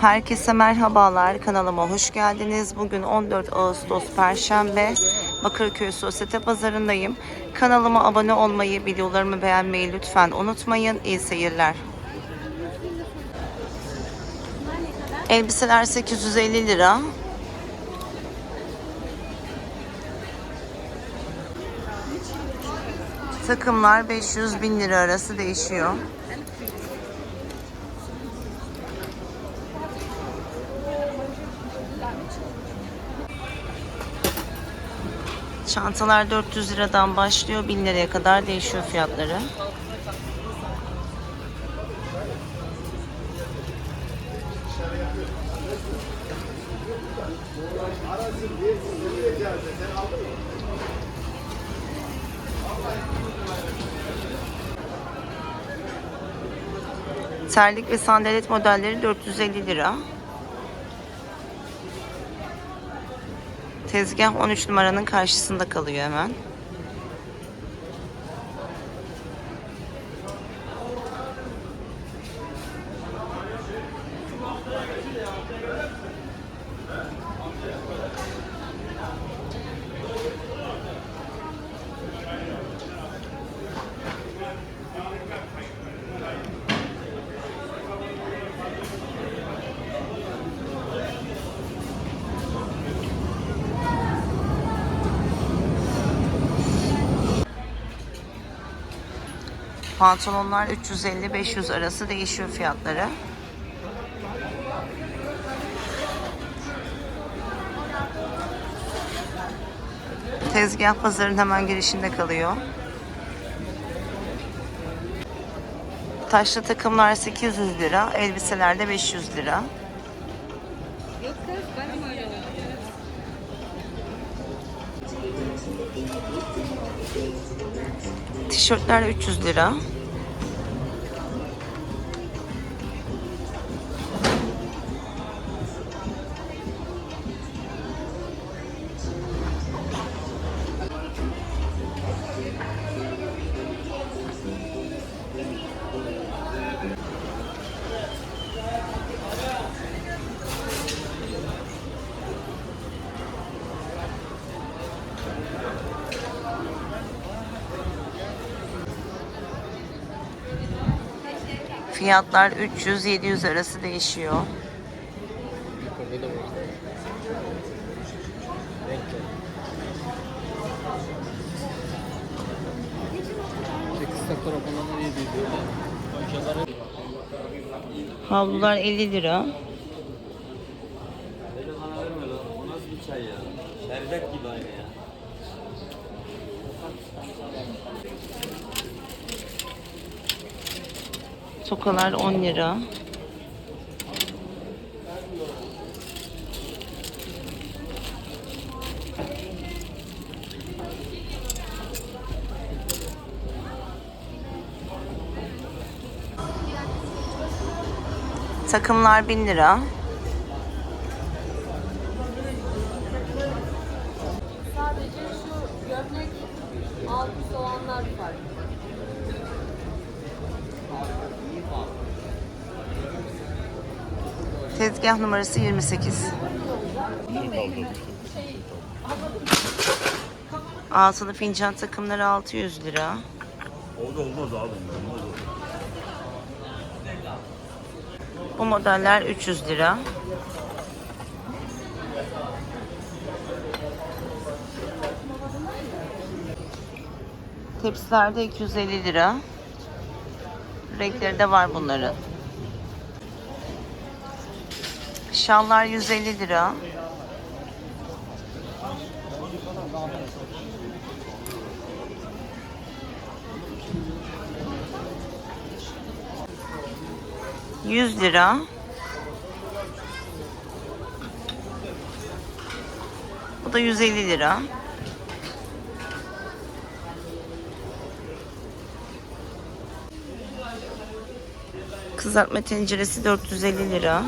Herkese merhabalar. Kanalıma hoş geldiniz. Bugün 14 Ağustos Perşembe. Bakırköy Sosyete Pazarındayım. Kanalıma abone olmayı, videolarımı beğenmeyi lütfen unutmayın. İyi seyirler. Elbiseler 850 lira. Takımlar 500 bin lira arası değişiyor. Çantalar 400 liradan başlıyor 1000 liraya kadar değişiyor fiyatları. Terlik ve sandalet modelleri 450 lira. Tezgah 13 numaranın karşısında kalıyor hemen. Pantolonlar 350-500 arası değişiyor fiyatları. Tezgah pazarın hemen girişinde kalıyor. Taşlı takımlar 800 lira, elbiseler de 500 lira. Tişörtler 300 lira. Fiyatlar 300-700 arası değişiyor. Yukarıda da var. Renkli. 8 takla raporlarına iyi değil böyle. Pançaları Havlular 50 lira. Şerbet gibi aynı ya. Tokalar 10 lira. Takımlar 1000 lira. Tezgah numarası 28. Altılı fincan takımları 600 lira. O da olmaz abi. Bu modeller 300 lira. Tepsilerde 250 lira. Renkleri de var bunların. Şallar 150 lira. Yüz lira. Bu da 150 lira. Kızartma tenceresi 450 lira.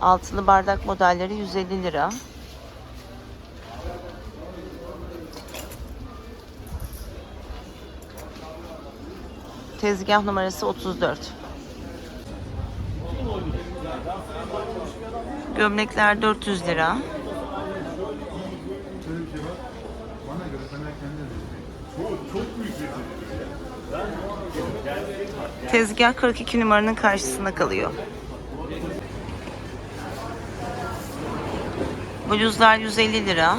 Altılı bardak modelleri 150 lira. Tezgah numarası 34. Gömlekler 400 lira. Tezgah 42 numaranın karşısında kalıyor. Bluzlar 150 lira.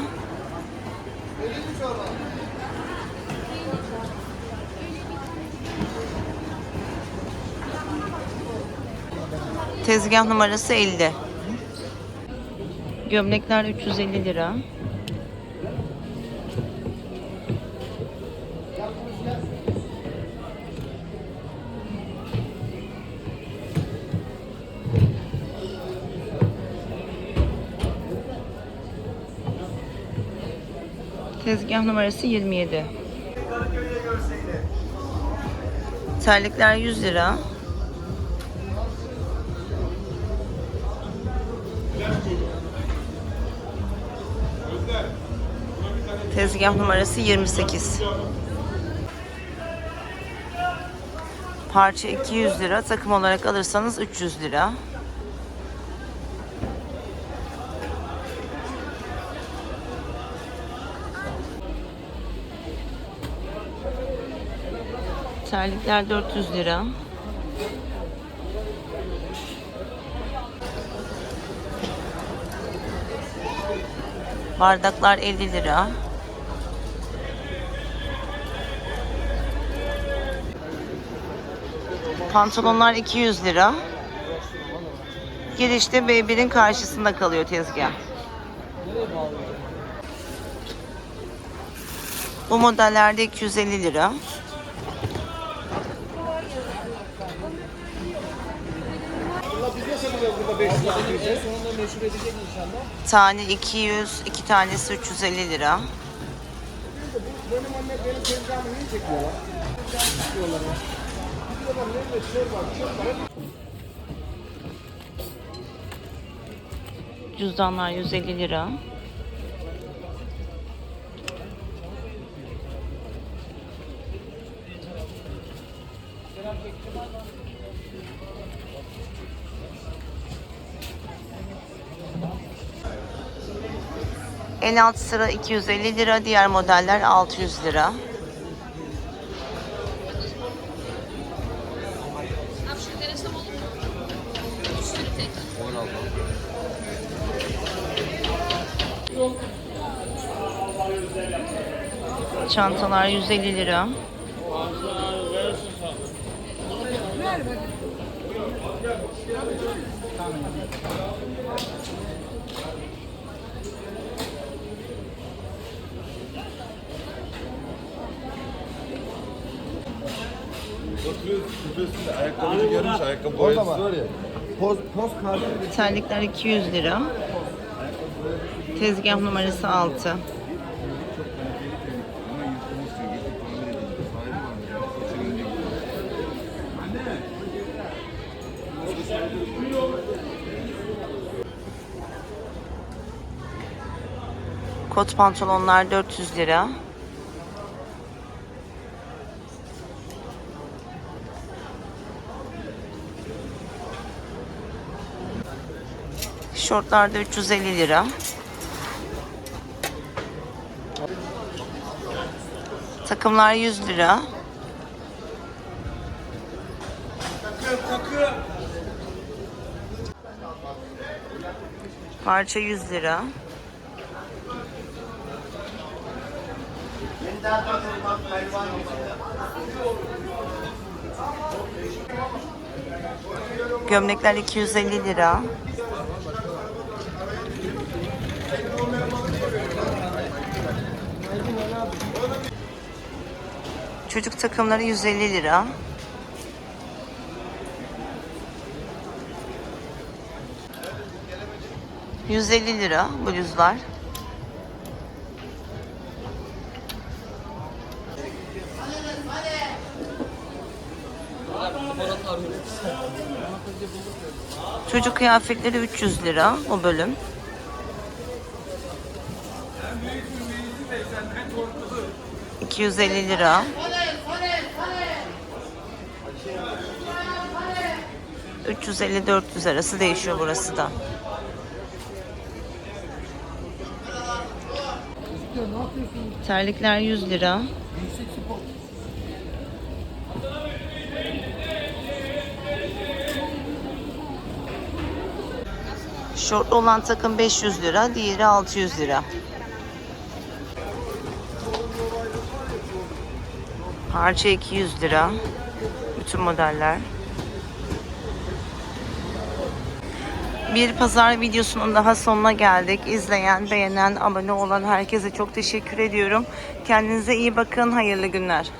Tezgah numarası 50. Gömlekler 350 lira. Tezgah numarası 27. Terlikler 100 lira. Tezgah numarası 28. Parça 200 lira. Takım olarak alırsanız 300 lira. Terlikler 400 lira. Bardaklar 50 lira. Pantolonlar 200 lira. Girişte B1'in karşısında kalıyor tezgah. Bu modellerde 250 lira. Tane 200, iki tanesi 350 lira. Cüzdanlar 150 lira. En alt sıra 250 lira, diğer modeller 600 lira. Çantalar 150 lira. Ayakkabıcı görmüş, ayakkabı boyacısı var ya. Poz, poz kartı Terlikler 200 lira. Tezgah numarası 6. Kot pantolonlar 400 lira. Şortlar da 350 lira. Takımlar 100 lira. Parça 100 lira. Gömlekler 250 lira. Çocuk takımları 150 lira. ...150 lira bluzlar. Çocuk kıyafetleri 300 lira o bölüm. ...250 lira. ...350-400 arası değişiyor burası da. Terlikler 100 lira. Şortlu olan takım 500 lira, diğeri 600 lira. Parça 200 lira. Bütün modeller. Bir pazar videosunun daha sonuna geldik. İzleyen, beğenen, abone olan herkese çok teşekkür ediyorum. Kendinize iyi bakın. Hayırlı günler.